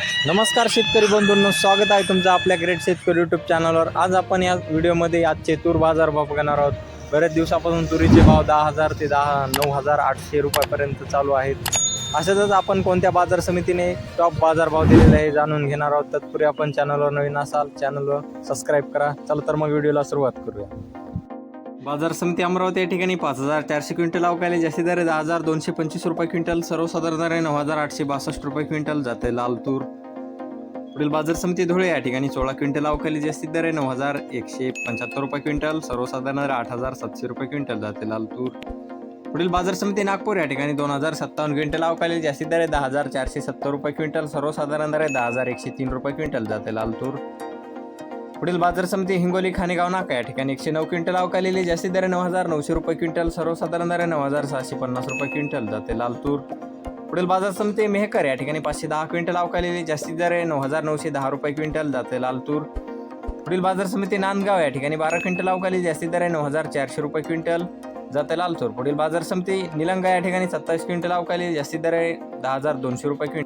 नमस्कार शेतकरी बंधूंनो स्वागत आहे तुमचं आपल्या ग्रेट शेतकरी यूट्यूब चॅनलवर आज आपण या व्हिडिओमध्ये आजचे तूर बाजार भाव बघणार आहोत. बऱ्याच दिवसापासून तुरीचे भाव दहा हजार ते दहा नऊ हजार आठशे रुपयापर्यंत चालू आहेत. अशातच आपण कोणत्या बाजार समितीने टॉप बाजार भाव दिलेला आहे जाणून घेणार आहोत. तत्पूर्वी आपण चॅनलवर नवीन असाल चॅनलवर सबस्क्राईब करा. चला तर मग व्हिडिओला सुरुवात करूया. बाजार समिती अमरावती या ठिकाणी पाच हजार चारशे क्विंटल अवकाळी जास्ती दर दहा हजार दोनशे पंचवीस रुपये क्विंटल सर्वसाधारण दर आहे. नऊ हजार आठशे बासष्ट रुपये क्विंटल जाते लाल तूर पुढील बाजार समिती धुळे या ठिकाणी सोळा क्विंटल अवकाळी जास्तीत दर आहे. नऊ हजार एकशे पंच्याहत्तर रुपये क्विंटल सर्वसाधारण दर आठ हजार सातशे रुपये क्विंटल जाते लाल तूर पुढील बाजार समिती नागपूर या ठिकाणी दोन हजार सत्तावन्न क्विंटल अवकाळी जास्ती दर आहे. दहा हजार चारशे सत्तर रुपये क्विंटल सर्वसाधारण दर आहे. दहा हजार एकशे तीन रुपये क्विंटल जाते लाल तूर पुढील बाजार समिती हिंगोली खानेगाव नाका. या ठिकाणी एकशे नऊ क्विंटल अवकालेली जास्तीत दर आहे नऊ हजार नऊशे रुपये क्विंटल. सर्वसाधारण दर आहे नऊ हजार सहाशे पन्नास रुपये क्विंटल. जाते लाल तूर पुढील बाजार समिती मेहकर या ठिकाणी पाचशे दहा क्विंटल अवकालेली जास्तीत दर आहे नऊ हजार नऊशे दहा रुपये क्विंटल. जाते लाल तूर पुढील बाजार समिती नांदगाव या ठिकाणी बारा क्विंटल अवकाली जास्तीत दर आहे नऊ हजार चारशे रुपये क्विंटल. जाते लाल तूर पुढील बाजार समिती निलंगा या ठिकाणी सत्तावीस क्विंटल अवकाली जास्तीत दर आहे दहा हजार दोनशे रुपये क्विंटल.